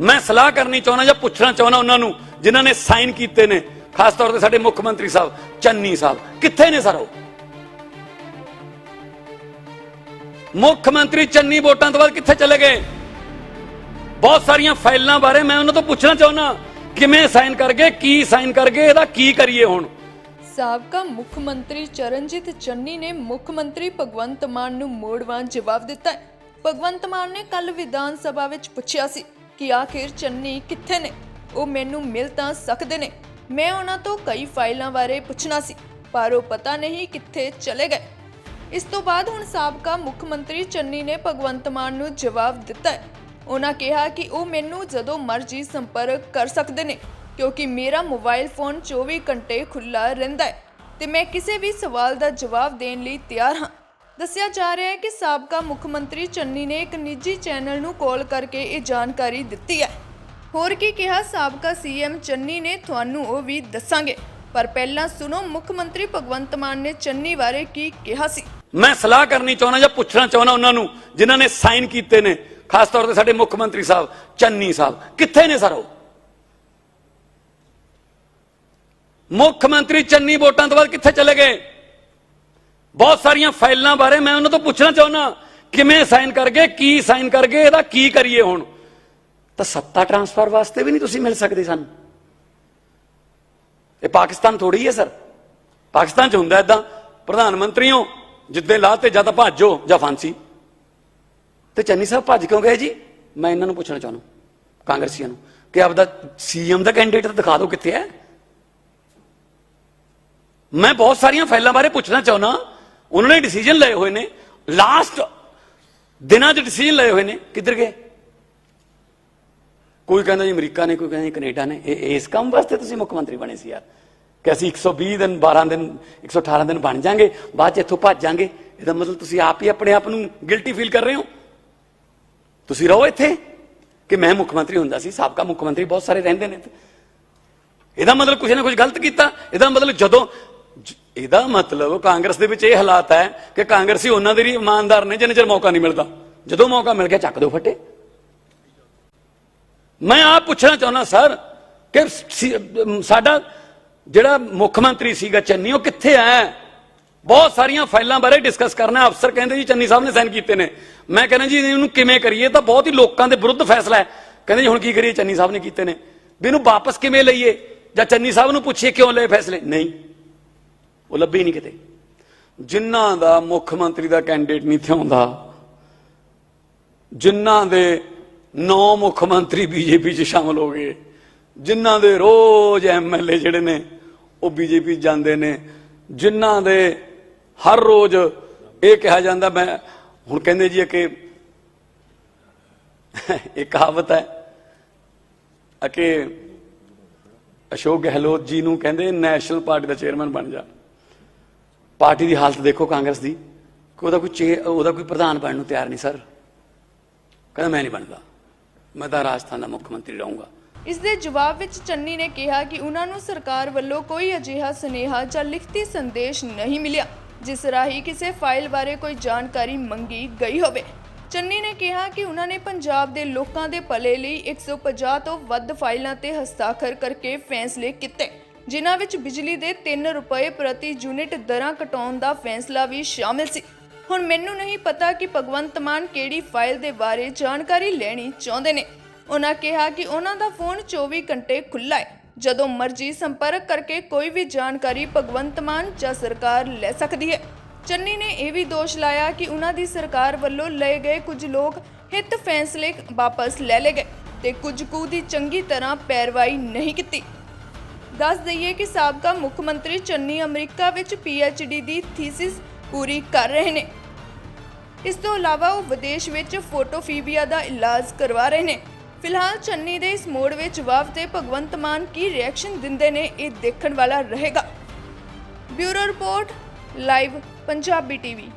ਮੈਂ ਸਲਾਹ ਕਰਨੀ ਚਾਹੁੰਦਾ ਜਾਂ ਪੁੱਛਣਾ ਚਾਹੁੰਦਾ ਉਹਨਾਂ ਨੂੰ, ਜਿਨ੍ਹਾਂ ਨੇ ਸਾਈਨ ਕੀਤੇ ਨੇ, ਖਾਸ ਤੌਰ ਤੇ ਸਾਡੇ ਮੁੱਖ ਮੰਤਰੀ ਸਾਹਿਬ, ਚੰਨੀ ਸਾਹਿਬ। ਕਿੱਥੇ ਨੇ ਸਰ ਉਹ? ਮੁੱਖ ਮੰਤਰੀ ਚੰਨੀ ਵੋਟਾਂ ਤੋਂ ਬਾਅਦ ਕਿੱਥੇ ਚਲੇ ਗਏ? ਬਹੁਤ ਸਾਰੀਆਂ ਫਾਈਲਾਂ ਬਾਰੇ ਮੈਂ ਉਹਨਾਂ ਤੋਂ ਪੁੱਛਣਾ ਚਾਹੁੰਦਾ, ਕਿਵੇਂ ਸਾਈਨ ਕਰ ਗਏ ਕੀ ਸਾਈਨ ਕਰ ਗਏ ਇਹਦਾ ਕੀ ਕਰੀਏ ਹੁਣ? ਸਾਬਕਾ ਮੁੱਖ ਮੰਤਰੀ ਚਰਨਜੀਤ ਚੰਨੀ ਨੇ ਮੁੱਖ ਮੰਤਰੀ ਭਗਵੰਤ ਮਾਨ ਨੂੰ ਮੋੜਵਾਂ ਜਵਾਬ ਦਿੱਤਾ। ਹੈ ਭਗਵੰਤ ਮਾਨ ਨੇ ਕੱਲ ਵਿਧਾਨ ਸਭਾ ਵਿੱਚ ਪੁੱਛਿਆ ਸੀ ਕਿ ਆਖਿਰ ਚੰਨੀ ਕਿੱਥੇ ਨੇ? ਉਹ ਮੈਨੂੰ ਮਿਲ ਤਾਂ ਸਕਦੇ ਨੇ। ਮੈਂ ਉਹਨਾਂ ਤੋਂ ਕਈ ਫਾਈਲਾਂ ਬਾਰੇ ਪੁੱਛਣਾ ਸੀ, ਪਰ ਉਹ ਪਤਾ ਨਹੀਂ ਕਿੱਥੇ ਚਲੇ ਗਏ। ਇਸ ਤੋਂ ਬਾਅਦ ਹੁਣ ਸਾਬਕਾ ਮੁੱਖ ਮੰਤਰੀ ਚੰਨੀ ਨੇ ਭਗਵੰਤ ਮਾਨ ਨੂੰ ਜਵਾਬ ਦਿੱਤਾ ਹੈ। ਉਹਨਾਂ ਕਿਹਾ ਕਿ ਉਹ ਮੈਨੂੰ ਜਦੋਂ ਮਰਜ਼ੀ ਸੰਪਰਕ ਕਰ ਸਕਦੇ ਨੇ, ਕਿਉਂਕਿ ਮੇਰਾ ਮੋਬਾਈਲ ਫੋਨ 24 ਘੰਟੇ ਖੁੱਲਾ ਰਹਿੰਦਾ ਹੈ ਤੇ ਮੈਂ ਕਿਸੇ ਵੀ ਸਵਾਲ ਦਾ ਜਵਾਬ ਦੇਣ ਲਈ ਤਿਆਰ ਹਾਂ। ਦੱਸਿਆ ਜਾ ਰਿਹਾ ਹੈ ਕਿ ਸਾਬਕਾ ਮੁੱਖ ਮੰਤਰੀ ਚੰਨੀ ਨੇ ਇੱਕ ਨਿੱਜੀ ਚੈਨਲ ਨੂੰ ਕਾਲ ਕਰਕੇ ਇਹ ਜਾਣਕਾਰੀ ਦਿੱਤੀ ਹੈ। ਹੋਰ ਕੀ ਕਿਹਾ, ਸਾਬਕਾ ਸੀਐਮ ਚੰਨੀ ਨੇ ਤੁਹਾਨੂੰ ਉਹ ਵੀ ਦੱਸਾਂਗੇ। ਪਰ ਪਹਿਲਾਂ ਸੁਣੋ, ਮੁੱਖ ਮੰਤਰੀ ਭਗਵੰਤ ਮਾਨ ਨੇ ਚੰਨੀ ਬਾਰੇ ਕੀ ਕਿਹਾ ਸੀ? ਮੈਂ ਸਲਾਹ ਕਰਨੀ ਚਾਹੁੰਦਾ ਜਾਂ ਪੁੱਛਣਾ ਚਾਹੁੰਦਾ ਉਹਨਾਂ ਨੂੰ, ਜਿਨ੍ਹਾਂ ਨੇ ਸਾਈਨ ਕੀਤੇ ਨੇ, ਖਾਸ ਤੌਰ ਤੇ ਸਾਡੇ ਮੁੱਖ ਮੰਤਰੀ ਸਾਹਿਬ, ਚੰਨੀ ਸਾਹਿਬ। ਕਿੱਥੇ ਨੇ ਸਰ ਉਹ? ਮੁੱਖ ਮੰਤਰੀ ਚੰਨੀ ਵੋਟਾਂ ਤੋਂ ਬਾਅਦ ਕਿੱਥੇ ਚਲੇ ਗਏ? ਬਹੁਤ ਸਾਰੀਆਂ ਫਾਈਲਾਂ ਬਾਰੇ ਮੈਂ ਉਹਨਾਂ ਤੋਂ ਪੁੱਛਣਾ ਚਾਹੁੰਦਾ ਕਿਵੇਂ ਸਾਈਨ ਕਰ ਗਏ ਕੀ ਸਾਈਨ ਕਰ ਗਏ ਇਹਦਾ ਕੀ ਕਰੀਏ ਹੁਣ? ਤਾਂ ਸੱਤਾ ਟਰਾਂਸਫਰ ਵਾਸਤੇ ਵੀ ਨਹੀਂ ਤੁਸੀਂ ਮਿਲ ਸਕਦੇ ਸਾਨੂੰ। ਇਹ ਪਾਕਿਸਤਾਨ ਥੋੜੀ ਹੈ, ਸਰ। ਪਾਕਿਸਤਾਨ ਚ ਹੁੰਦਾ ਇਦਾਂ ਪ੍ਰਧਾਨ ਮੰਤਰੀਓ, ਜਿੱਦੇ ਲਾ ਤੇ ਜਾਂ ਤਾਂ ਭਾਜੋ, ਜਾਂ ਫਾਂਸੀ। ਤੇ ਚੰਨੀ ਸਾਹਿਬ ਭੱਜ ਕਿਉਂ ਗਏ ਜੀ? ਮੈਂ ਇਹਨਾਂ ਨੂੰ ਪੁੱਛਣਾ ਚਾਹੁੰਦਾ, ਕਾਂਗਰਸੀਆਂ ਨੂੰ, ਕਿ ਆਪਦਾ ਸੀਐਮ ਦਾ ਕੈਂਡੀਡੇਟ ਦਿਖਾ ਦਿਓ ਕਿੱਥੇ ਹੈ। ਮੈਂ ਬਹੁਤ ਸਾਰੀਆਂ ਫਾਈਲਾਂ ਬਾਰੇ ਪੁੱਛਣਾ ਚਾਹੁੰਦਾ ਉਹਨਾਂ ਨੇ ਡਿਸੀਜਨ ਲਏ ਹੋਏ ਨੇ ਲਾਸਟ ਦਿਨਾਂ 'ਚ ਡਿਸੀਜਨ ਲਏ ਹੋਏ ਨੇ ਕਿੱਧਰ ਗਏ ਕੋਈ ਕਹਿੰਦਾ ਜੀ ਅਮਰੀਕਾ ਨੇ ਕੋਈ ਕਹਿੰਦਾ ਜੀ ਕੈਨੇਡਾ ਨੇ ਇਹ ਇਸ ਕੰਮ ਵਾਸਤੇ ਤੁਸੀਂ ਮੁੱਖ ਮੰਤਰੀ ਬਣੇ ਸੀ ਯਾਰ ਕਿ ਅਸੀਂ 120 ਦਿਨ 12 ਦਿਨ 118 ਦਿਨ ਬਣ ਜਾਾਂਗੇ ਬਾਅਦ ਚ ਇੱਥੋਂ ਭੱਜ ਜਾਾਂਗੇ ਇਹਦਾ ਮਤਲਬ ਤੁਸੀਂ ਆਪ ਹੀ ਆਪਣੇ ਆਪ ਨੂੰ ਗਿਲਟੀ ਫੀਲ ਕਰ ਰਹੇ ਹੋ ਤੁਸੀਂ ਰਹੋ ਇੱਥੇ ਕਿ ਮੈਂ ਮੁੱਖ ਮੰਤਰੀ ਹੁੰਦਾ ਸੀ ਸਾਬਕਾ ਮੁੱਖ ਮੰਤਰੀ ਬਹੁਤ ਸਾਰੇ ਰਹਿੰਦੇ ਨੇ ਇਹਦਾ ਮਤਲਬ ਕੁਝ ਨਾ ਕੁਝ ਗਲਤ ਕੀਤਾ ਇਹਦਾ ਮਤਲਬ ਜਦੋਂ ਇਹਦਾ ਮਤਲਬ ਕਾਂਗਰਸ ਦੇ ਵਿੱਚ ਇਹ ਹਾਲਾਤ ਹੈ ਕਿ ਕਾਂਗਰਸੀ ਉਹਨਾਂ ਦੇ ਹੀ ਇਮਾਨਦਾਰ ਨੇ, ਜਿੰਨੇ ਚਿਰ ਮੌਕਾ ਨਹੀਂ ਮਿਲਦਾ। ਜਦੋਂ ਮੌਕਾ ਮਿਲ ਗਿਆ, ਚੱਕ ਦਿਓ ਫੱਟੇ। ਮੈਂ ਆਪ ਪੁੱਛਣਾ ਚਾਹੁੰਦਾ, ਸਰ, ਕਿ ਸਾਡਾ ਜਿਹੜਾ ਮੁੱਖ ਮੰਤਰੀ ਸੀਗਾ ਚੰਨੀ, ਉਹ ਕਿੱਥੇ ਹੈ? ਬਹੁਤ ਸਾਰੀਆਂ ਫਾਈਲਾਂ ਬਾਰੇ ਡਿਸਕਸ ਕਰਨਾ ਅਫਸਰ ਕਹਿੰਦੇ ਜੀ, ਚੰਨੀ ਸਾਹਿਬ ਨੇ ਸਾਈਨ ਕੀਤੇ ਨੇ। ਮੈਂ ਕਹਿੰਦਾ ਜੀ, ਇਹਨੂੰ ਕਿਵੇਂ ਕਰੀਏ? ਤਾਂ ਬਹੁਤ ਹੀ ਲੋਕਾਂ ਦੇ ਵਿਰੁੱਧ ਫੈਸਲਾ ਹੈ। ਕਹਿੰਦੇ ਜੀ, ਹੁਣ ਕੀ ਕਰੀਏ? ਚੰਨੀ ਸਾਹਿਬ ਨੇ ਕੀਤੇ ਨੇ। ਵੀ ਇਹਨੂੰ ਵਾਪਸ ਕਿਵੇਂ ਲਈਏ? ਜਾਂ ਚੰਨੀ ਸਾਹਿਬ ਨੂੰ ਪੁੱਛੀਏ ਕਿਉਂ ਲਏ ਫੈਸਲੇ? ਨਹੀਂ। ਉਹ ਲੱਭੇ ਹੀ ਨਹੀਂ ਕਿਤੇ। ਜਿਨ੍ਹਾਂ ਦਾ ਮੁੱਖ ਮੰਤਰੀ ਦਾ ਕੈਂਡੀਡੇਟ ਨਹੀਂ ਥਿਆਉਂਦਾ ਜਿਨ੍ਹਾਂ ਦੇ ਨੌ ਮੁੱਖ ਮੰਤਰੀ ਬੀਜੇਪੀ 'ਚ ਸ਼ਾਮਲ ਹੋ ਗਏ, ਜਿਨ੍ਹਾਂ ਦੇ ਰੋਜ਼ ਐਮਐਲਏ ਜਿਹੜੇ ਨੇ, ਉਹ ਬੀਜੇਪੀ ਜਾਂਦੇ ਨੇ, ਜਿਨ੍ਹਾਂ ਦੇ ਹਰ ਰੋਜ਼ ਇਹ ਕਿਹਾ ਜਾਂਦਾ, ਮੈਂ ਹੁਣ ਕਹਿੰਦੇ ਜੀ ਕਿ ਇਹ ਕਹਾਵਤ ਹੈ ਕਿ ਅਸ਼ੋਕ ਗਹਿਲੋਤ ਜੀ ਨੂੰ ਕਹਿੰਦੇ ਨੈਸ਼ਨਲ ਪਾਰਟੀ ਦਾ ਚੇਅਰਮੈਨ ਬਣ ਜਾ। ਪਾਰਟੀ ਦੀ ਹਾਲਤ ਦੇਖੋ ਕਾਂਗਰਸ ਦੀ ਕਿ ਉਹਦਾ ਕੋਈ ਉਹਦਾ ਕੋਈ ਪ੍ਰਧਾਨ ਬਣਨ ਨੂੰ ਤਿਆਰ ਨਹੀਂ ਸਰ। ਕਹਿੰਦਾ ਮੈਂ ਨਹੀਂ ਬਣਦਾ। ਮੈਂ ਤਾਂ ਰਾਜਸਥਾਨ ਦਾ ਮੁੱਖ ਮੰਤਰੀ ਰਹੂੰਗਾ। ਇਸ ਦੇ ਜਵਾਬ ਵਿੱਚ ਚੰਨੀ ਨੇ ਕਿਹਾ ਕਿ ਉਹਨਾਂ ਨੂੰ ਸਰਕਾਰ ਵੱਲੋਂ ਕੋਈ ਅਜਿਹਾ ਸੁਨੇਹਾ ਜਾਂ ਲਿਖਤੀ ਸੰਦੇਸ਼ ਨਹੀਂ ਮਿਲਿਆ, ਜਿਸ ਰਾਹੀਂ ਕਿਸੇ ਫਾਈਲ ਬਾਰੇ ਕੋਈ ਜਾਣਕਾਰੀ ਮੰਗੀ ਗਈ ਹੋਵੇ। ਚੰਨੀ ਨੇ ਕਿਹਾ ਕਿ ਉਹਨਾਂ ਨੇ ਪੰਜਾਬ ਦੇ ਲੋਕਾਂ ਦੇ ਭਲੇ ਲਈ 150 ਤੋਂ ਵੱਧ ਫਾਈਲਾਂ ਤੇ ਹਸਤਾਖਰ ਕਰਕੇ ਫੈਸਲੇ ਕੀਤੇ। ਜਿਨ੍ਹਾਂ ਵਿੱਚ ਬਿਜਲੀ ਦੇ 3 ਰੁਪਏ ਪ੍ਰਤੀ ਯੂਨਿਟ ਦਰਾਂ ਘਟਾਉਣ ਦਾ ਫੈਸਲਾ ਵੀ ਸ਼ਾਮਿਲ ਸੀ। ਹੁਣ ਮੈਨੂੰ ਨਹੀਂ ਪਤਾ ਕਿ ਭਗਵੰਤ ਮਾਨ ਕਿਹੜੀ ਫਾਈਲ ਦੇ ਬਾਰੇ ਜਾਣਕਾਰੀ ਲੈਣੀ ਚਾਹੁੰਦੇ ਨੇ। ਉਹਨਾਂ ਕਿਹਾ ਕਿ ਉਹਨਾਂ ਦਾ ਫੋਨ 24 ਘੰਟੇ ਖੁੱਲਾ ਹੈ। ਜਦੋਂ ਮਰਜ਼ੀ ਸੰਪਰਕ ਕਰਕੇ ਕੋਈ ਵੀ ਜਾਣਕਾਰੀ ਭਗਵੰਤ ਮਾਨ ਜਾਂ ਸਰਕਾਰ ਲੈ ਸਕਦੀ ਹੈ। ਚੰਨੀ ਨੇ ਇਹ ਵੀ ਦੋਸ਼ ਲਾਇਆ ਕਿ ਉਹਨਾਂ ਦੀ ਸਰਕਾਰ ਵੱਲੋਂ ਲਏ ਗਏ ਕੁਝ ਲੋਕ ਹਿੱਤ ਫੈਸਲੇ ਵਾਪਸ ਲੈ ਲਏ ਗਏ ਤੇ ਕੁਝ ਕੁ ਦੀ ਚੰਗੀ ਤਰ੍ਹਾਂ ਪੈਰਵਾਈ ਨਹੀਂ ਕੀਤੀ। ਦੱਸ ਦਈਏ ਕਿ ਸਾਬਕਾ ਮੁੱਖ ਮੰਤਰੀ ਚੰਨੀ ਅਮਰੀਕਾ ਵਿੱਚ ਡੀ ਦੀ ਥੀਸਿਸ ਪੂਰੀ ਕਰ ਰਹੇ ਨੇ। ਇਸ ਤੋਂ ਇਲਾਵਾ ਉਹ ਵਿਦੇਸ਼ ਵਿੱਚ ਫੋਟੋਫੀਬੀਆ ਦਾ ਇਲਾਜ ਕਰਵਾ ਰਹੇ ਨੇ। ਫਿਲਹਾਲ ਚੰਨੀ ਦੇ ਇਸ ਮੋੜ ਵਿੱਚ ਜਵਾਬ ਤੇ ਭਗਵੰਤ ਮਾਨ ਕੀ ਰਿਐਕਸ਼ਨ ਦਿੰਦੇ ਨੇ ਇਹ ਦੇਖਣ ਵਾਲਾ ਰਹੇਗਾ। Bureau report, live, Punjabi TV.